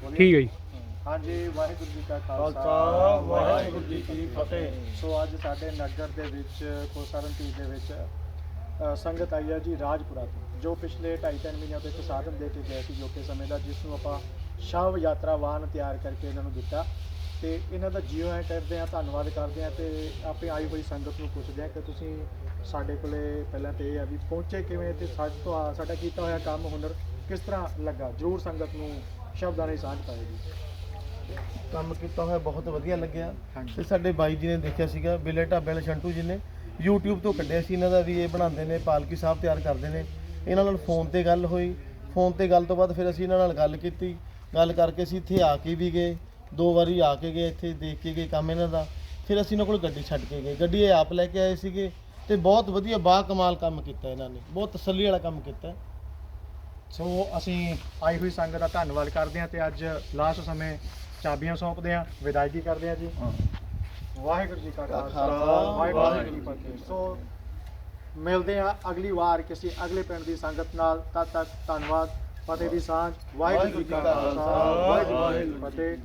ਠੀਕ ਹੈ ਜੀ। ਹਾਂਜੀ ਵਾਹਿਗੁਰੂ ਜੀ ਕਾ ਖਾਲਸਾ। ਵਾਹਿਗੁਰੂ ਜੀ ਕੀ ਫਤਿਹ। ਸੋ ਅੱਜ ਸਾਡੇ ਨਗਰ ਦੇ ਵਿੱਚ ਕੋਸਰਨ ਤੀ ਦੇ ਵਿੱਚ ਅ, ਸੰਗਤ ਆਈ ਹੈ ਜੀ ਰਾਜਪੁਰਾ ਤੋਂ ਜੋ ਪਿਛਲੇ 2.5 ਮਹੀਨਿਆਂ ਤੋਂ ਇੱਕ ਸਾਧਨ ਦੇ ਕੇ ਗਏ ਸੀ ਜੋ ਕਿ ਸਮੇਂ ਦਾ ਜਿਸ ਨੂੰ ਆਪਾਂ ਸ਼ਵ ਯਾਤਰਾ ਵਾਹਨ ਤਿਆਰ ਕਰਕੇ ਇਹਨਾਂ ਨੂੰ ਦਿੱਤਾ। ਤੇ ਇਹਨਾਂ ਦਾ ਜੀਓ ਐ ਕਰਦੇ ਆ ਧੰਨਵਾਦ ਕਰਦੇ ਆ ਤੇ ਆਪੇ ਆਈ ਹੋਈ ਸੰਗਤ ਨੂੰ ਪੁੱਛਦੇ ਆ ਕਿ ਤੁਸੀਂ ਸਾਡੇ ਕੋਲੇ ਪਹਿਲਾਂ ਤੇ ਇਹ ਆ ਵੀ ਪਹੁੰਚੇ ਕਿਵੇਂ ਤੇ ਸਾਡੇ ਤੋਂ ਆ- ਸਾਡਾ ਕੀਤਾ ਹੋਇਆ ਕੰਮ ਹੁਨਰ ਕਿਸ ਤਰ੍ਹਾਂ ਲੱਗਾ? ਜਰੂਰ ਸੰਗਤ ਨੂੰ ਸ਼ਬਦਾਂ ਨਾਲ ਸਾਂਝ ਪਾਏ ਜੀ ਕੰਮ ਕੀਤਾ ਹੋਇਆ ਬਹੁਤ ਵਧੀਆ ਲੱਗਿਆ। ਤੇ ਸਾਡੇ ਬਾਈ ਜੀ ਨੇ ਦੇਖਿਆ ਸੀਗਾ ਬਿਲੇ ਢਾਬੇ ਵਾਲੇ ਸ਼ੰਟੂ ਜੀ ਨੇ। YouTube ਤੋਂ ਕੱਢਿਆ ਸੀ ਇਹਨਾਂ ਦਾ ਵੀ ਇਹ ਬਣਾਉਂਦੇ ਨੇ ਪਾਲਕੀ ਸਾਹਿਬ ਤਿਆਰ ਕਰਦੇ ਨੇ। ਇਹਨਾਂ ਨਾਲ ਫੋਨ ਤੇ ਗੱਲ ਹੋਈ। ਫੋਨ ਤੇ ਗੱਲ ਤੋਂ ਬਾਅਦ ਫਿਰ ਅਸੀਂ ਇਹਨਾਂ ਨਾਲ ਗੱਲ ਕੀਤੀ। ਗੱਲ ਕਰਕੇ ਅਸੀਂ ਇੱਥੇ ਆ ਕੇ ਵੀ ਗਏ। ਦੋ ਵਾਰੀ ਆ ਕੇ ਗਏ ਇੱਥੇ ਦੇਖ ਕੇ ਗਏ ਕੰਮ ਇਹਨਾਂ ਦਾ। ਫਿਰ ਅਸੀਂ ਇਹਨਾਂ ਕੋਲ ਗੱਡੀ ਛੱਡ ਕੇ ਗਏ। ਗੱਡੀ ਇਹ ਆਪ ਲੈ ਕੇ ਆਏ ਸੀਗੇ ਤੇ ਬਹੁਤ ਵਧੀਆ ਬਾ ਕਮਾਲ ਕੰਮ ਕੀਤਾ ਇਹਨਾਂ ਨੇ। ਬਹੁਤ ਤਸੱਲੀ ਵਾਲਾ ਕੰਮ ਕੀਤਾ। ਸੋ ਅਸੀਂ ਆਈ ਹੋਈ ਸੰਗਤ ਦਾ ਧੰਨਵਾਦ ਕਰਦੇ ਹਾਂ ਤੇ ਅੱਜ ਲਾਸਟ ਸਮੇਂ ਚਾਬੀਆਂ ਸੌਂਪਦੇ ਹਾਂ ਵਿਦਾਇਗੀ ਕਰਦੇ ਹਾਂ ਜੀ। ਵਾਹਿਗੁਰੂ ਜੀ ਕਾ ਖਾਲਸਾ ਵਾਹਿਗੁਰੂ ਜੀ ਕੀ ਫਤਿਹ। ਸੋ ਮਿਲਦੇ ਹਾਂ ਅਗਲੀ ਵਾਰ ਕਿਸੇ ਅਗਲੇ ਪਿੰਡ ਦੀ ਸੰਗਤ ਨਾਲ। ਤਦ ਤੱਕ ਧੰਨਵਾਦ। ਫਤਿਹ ਦੀ ਸਾਂਝ। ਵਾਹਿਗੁਰੂ ਜੀ ਕਾ ਖਾਲਸਾ। ਵਾਹਿਗੁਰੂ ਜੀ ਕੀ ਫਤਿਹ।